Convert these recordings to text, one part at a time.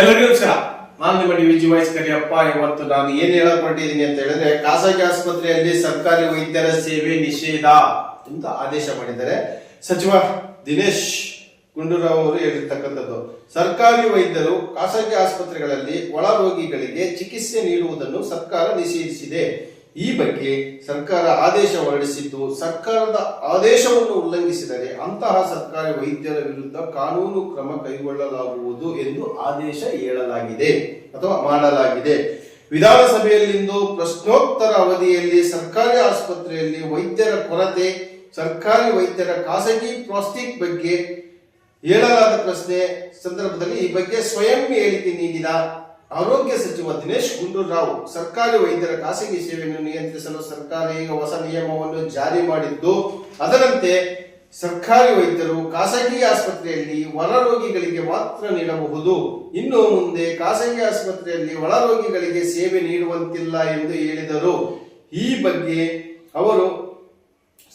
ಎಲ್ಲರಿಗೂ ನಮಸ್ಕಾರ. ನಾನು ನಿಮ್ಮ ಡಿ ವಿಜಿ ವಾಯ್ಸ್ ಕರಿಯಪ್ಪ. ಇವತ್ತು ನಾನು ಏನ್ ಹೇಳಕ್ ಹೊರಟಿದ್ದೀನಿ ಅಂತ ಹೇಳಿದ್ರೆ, ಖಾಸಗಿ ಆಸ್ಪತ್ರೆಯಲ್ಲಿ ಸರ್ಕಾರಿ ವೈದ್ಯರ ಸೇವೆ ನಿಷೇಧ ಅಂತ ಆದೇಶ ಮಾಡಿದ್ದಾರೆ. ಸಚಿವ ದಿನೇಶ್ ಗುಂಡೂರಾವ್ ಅವರು ಹೇಳಿರ್ತಕ್ಕಂಥದ್ದು, ಸರ್ಕಾರಿ ವೈದ್ಯರು ಖಾಸಗಿ ಆಸ್ಪತ್ರೆಗಳಲ್ಲಿ ಒಳ ರೋಗಿಗಳಿಗೆ ಚಿಕಿತ್ಸೆ ನೀಡುವುದನ್ನು ಸರ್ಕಾರ ನಿಷೇಧಿಸಿದೆ. ಈ ಬಗ್ಗೆ ಸರ್ಕಾರ ಆದೇಶ ಹೊರಡಿಸಿದ್ದು, ಸರ್ಕಾರದ ಆದೇಶವನ್ನು ಉಲ್ಲಂಘಿಸಿದರೆ ಅಂತಹ ಸರ್ಕಾರಿ ವೈದ್ಯರ ವಿರುದ್ಧ ಕಾನೂನು ಕ್ರಮ ಕೈಗೊಳ್ಳಲಾಗುವುದು ಎಂದು ಆದೇಶ ಹೇಳಲಾಗಿದೆ ಅಥವಾ ಮಾಡಲಾಗಿದೆ. ವಿಧಾನಸಭೆಯಲ್ಲಿಂದು ಪ್ರಶ್ನೋತ್ತರ ಅವಧಿಯಲ್ಲಿ ಸರ್ಕಾರಿ ಆಸ್ಪತ್ರೆಯಲ್ಲಿ ವೈದ್ಯರ ಕೊರತೆ, ಸರ್ಕಾರಿ ವೈದ್ಯರ ಖಾಸಗಿ ಪ್ರಾಸ್ಟಿಕ್ ಬಗ್ಗೆ ಹೇಳಲಾದ ಪ್ರಶ್ನೆ ಸಂದರ್ಭದಲ್ಲಿ ಈ ಬಗ್ಗೆ ಸ್ವಯಂ ಹೇಳಿಕೆ ನೀಡಿದ ಆರೋಗ್ಯ ಸಚಿವ ದಿನೇಶ್ ಗುಂಡೂರಾವ್ ಸರ್ಕಾರಿ ವೈದ್ಯರ ಖಾಸಗಿ ಸೇವೆಯನ್ನು ನಿಯಂತ್ರಿಸಲು ಸರ್ಕಾರ ಈಗ ಹೊಸ ನಿಯಮವನ್ನು ಜಾರಿ ಮಾಡಿದ್ದು, ಅದರಂತೆ ಸರ್ಕಾರಿ ವೈದ್ಯರು ಖಾಸಗಿ ಆಸ್ಪತ್ರೆಯಲ್ಲಿ ಹೊರ ರೋಗಿಗಳಿಗೆ ಮಾತ್ರ ನೀಡಬಹುದು. ಇನ್ನು ಮುಂದೆ ಖಾಸಗಿ ಆಸ್ಪತ್ರೆಯಲ್ಲಿ ಒಳ ರೋಗಿಗಳಿಗೆ ಸೇವೆ ನೀಡುವಂತಿಲ್ಲ ಎಂದು ಹೇಳಿದರು. ಈ ಬಗ್ಗೆ ಅವರು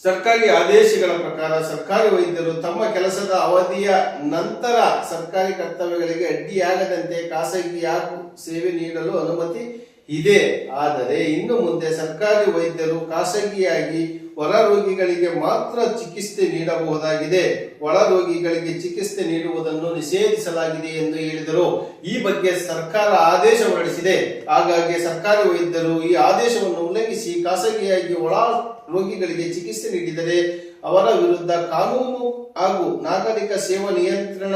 ಸರ್ಕಾರಿ ಆದೇಶಗಳ ಪ್ರಕಾರ ಸರ್ಕಾರಿ ವೈದ್ಯರು ತಮ್ಮ ಕೆಲಸದ ಅವಧಿಯ ನಂತರ ಸರ್ಕಾರಿ ಕರ್ತವ್ಯಗಳಿಗೆ ಅಡ್ಡಿಯಾಗದಂತೆ ಖಾಸಗಿ ಯಾಕು ಸೇವೆ ನೀಡಲು ಅನುಮತಿ ಇದೆ. ಆದರೆ ಇನ್ನು ಮುಂದೆ ಸರ್ಕಾರಿ ವೈದ್ಯರು ಖಾಸಗಿಯಾಗಿ ಹೊರ ರೋಗಿಗಳಿಗೆ ಮಾತ್ರ ಚಿಕಿತ್ಸೆ ನೀಡಬಹುದಾಗಿದೆ. ಒಳ ರೋಗಿಗಳಿಗೆ ಚಿಕಿತ್ಸೆ ನೀಡುವುದನ್ನು ನಿಷೇಧಿಸಲಾಗಿದೆ ಎಂದು ಹೇಳಿದರು. ಈ ಬಗ್ಗೆ ಸರ್ಕಾರ ಆದೇಶ ಹೊರಡಿಸಿದೆ. ಹಾಗಾಗಿ ಸರ್ಕಾರಿ ವೈದ್ಯರು ಈ ಆದೇಶವನ್ನು ಉಲ್ಲಂಘಿಸಿ ಖಾಸಗಿಯಾಗಿ ಒಳ ರೋಗಿಗಳಿಗೆ ಚಿಕಿತ್ಸೆ ನೀಡಿದರೆ ಅವರ ವಿರುದ್ಧ ಕಾನೂನು ಹಾಗೂ ನಾಗರಿಕ ಸೇವಾ ನಿಯಂತ್ರಣ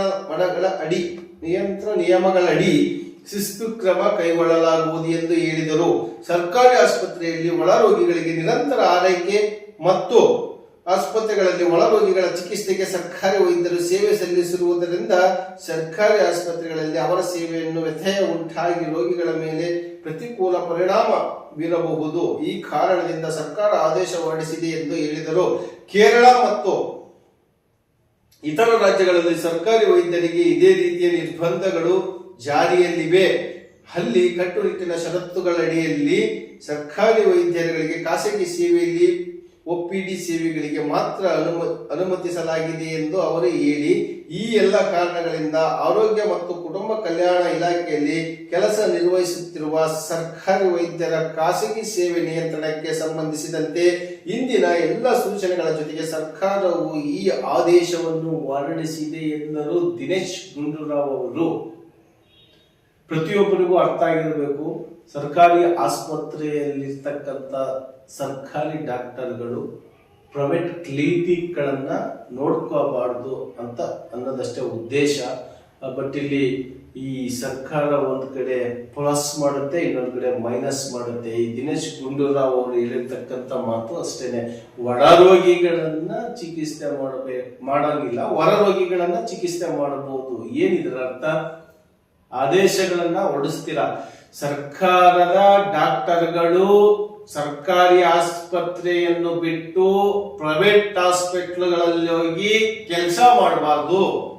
ಅಡಿ ನಿಯಂತ್ರಣ ನಿಯಮಗಳಡಿ ಶಿಸ್ತು ಕ್ರಮ ಕೈಗೊಳ್ಳಲಾಗುವುದು ಎಂದು ಹೇಳಿದರು. ಸರ್ಕಾರಿ ಆಸ್ಪತ್ರೆಯಲ್ಲಿ ಒಳ ರೋಗಿಗಳಿಗೆ ನಿರಂತರ ಆರೈಕೆ ಮತ್ತು ಆಸ್ಪತ್ರೆಗಳಲ್ಲಿ ಒಳ ರೋಗಿಗಳ ಚಿಕಿತ್ಸೆಗೆ ಸರ್ಕಾರಿ ವೈದ್ಯರು ಸೇವೆ ಸಲ್ಲಿಸಿರುವುದರಿಂದ ಸರ್ಕಾರಿ ಆಸ್ಪತ್ರೆಗಳಲ್ಲಿ ಅವರ ಸೇವೆಯನ್ನು ವ್ಯಥೆಯ ಉಂಟಾಗಿ ರೋಗಿಗಳ ಮೇಲೆ ಪ್ರತಿಕೂಲ ಪರಿಣಾಮ ಬೀರಬಹುದು. ಈ ಕಾರಣದಿಂದ ಸರ್ಕಾರ ಆದೇಶ ಹೊರಡಿಸಿದೆ ಎಂದು ಹೇಳಿದರು. ಕೇರಳ ಮತ್ತು ಇತರ ರಾಜ್ಯಗಳಲ್ಲಿ ಸರ್ಕಾರಿ ವೈದ್ಯರಿಗೆ ಇದೇ ರೀತಿಯ ನಿರ್ಬಂಧಗಳು ಜಾರಿಯಲ್ಲಿವೆ. ಅಲ್ಲಿ ಕಟ್ಟುನಿಟ್ಟಿನ ಷರತ್ತುಗಳಡಿಯಲ್ಲಿ ಸರ್ಕಾರಿ ವೈದ್ಯರುಗಳಿಗೆ ಖಾಸಗಿ ಸೇವೆಯಲ್ಲಿ ಒಪಿಡಿ ಸೇವೆಗಳಿಗೆ ಮಾತ್ರ ಅನುಮ, ಅನುಮತಿಸಲಾಗಿದೆ ಎಂದು ಅವರು ಹೇಳಿ, ಈ ಎಲ್ಲ ಕಾರಣಗಳಿಂದ ಆರೋಗ್ಯ ಮತ್ತು ಕುಟುಂಬ ಕಲ್ಯಾಣ ಇಲಾಖೆಯಲ್ಲಿ ಕೆಲಸ ನಿರ್ವಹಿಸುತ್ತಿರುವ ಸರ್ಕಾರಿ ವೈದ್ಯರ ಖಾಸಗಿ ಸೇವೆ ನಿಯಂತ್ರಣಕ್ಕೆ ಸಂಬಂಧಿಸಿದಂತೆ ಇಂದಿನ ಎಲ್ಲ ಸೂಚನೆಗಳ ಜೊತೆಗೆ ಸರ್ಕಾರವು ಈ ಆದೇಶವನ್ನು ಹೊರಡಿಸಿದೆ ಎಂದರು ದಿನೇಶ್ ಗುಂಡೂರಾವ್ ಅವರು. ಪ್ರತಿಯೊಬ್ಬರಿಗೂ ಅರ್ಥ ಆಗಿರಬೇಕು. ಸರ್ಕಾರಿ ಆಸ್ಪತ್ರೆಯಲ್ಲಿರ್ತಕ್ಕಂಥ ಸರ್ಕಾರಿ ಡಾಕ್ಟರ್ಗಳು ಪ್ರೈವೇಟ್ ಕ್ಲಿನಿಕ್ಗಳನ್ನ ನೋಡ್ಕೋಬಾರ್ದು ಅಂತ ಅನ್ನೋದಷ್ಟೇ ಉದ್ದೇಶ. ಬಟ್ ಇಲ್ಲಿ ಈ ಸರ್ಕಾರ ಒಂದು ಕಡೆ ಪ್ಲಸ್ ಮಾಡುತ್ತೆ, ಇನ್ನೊಂದು ಕಡೆ ಮೈನಸ್ ಮಾಡುತ್ತೆ. ಈ ದಿನೇಶ್ ಗುಂಡೂರಾವ್ ಅವರು ಹೇಳಿರ್ತಕ್ಕಂಥ ಮಾತು ಅಷ್ಟೇನೆ. ಒಳ ರೋಗಿಗಳನ್ನ ಚಿಕಿತ್ಸೆ ಮಾಡಬೇಕು ಮಾಡಂಗಿಲ್ಲ ಹೊರ ರೋಗಿಗಳನ್ನ ಚಿಕಿತ್ಸೆ ಮಾಡಬಹುದು. ಏನಿದ್ರ ಅರ್ಥ ಆದೇಶಗಳನ್ನ ಹೊರಡಿಸ್ತೀರ. ಸರ್ಕಾರದ ಡಾಕ್ಟರ್ಗಳು ಸರ್ಕಾರಿ ಆಸ್ಪತ್ರೆಯನ್ನು ಬಿಟ್ಟು ಪ್ರೈವೇಟ್ ಹಾಸ್ಪಿಟ್ಲ್ಗಳಲ್ಲಿ ಹೋಗಿ ಕೆಲಸ ಮಾಡಬಾರ್ದು.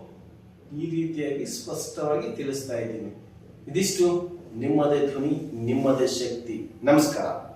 ಈ ರೀತಿಯಾಗಿ ಸ್ಪಷ್ಟವಾಗಿ ತಿಳಿಸ್ತಾ ಇದ್ದೀನಿ. ಇದಿಷ್ಟು. ನಿಮ್ಮದೇ ಧ್ವನಿ, ನಿಮ್ಮದೇ ಶಕ್ತಿ. ನಮಸ್ಕಾರ.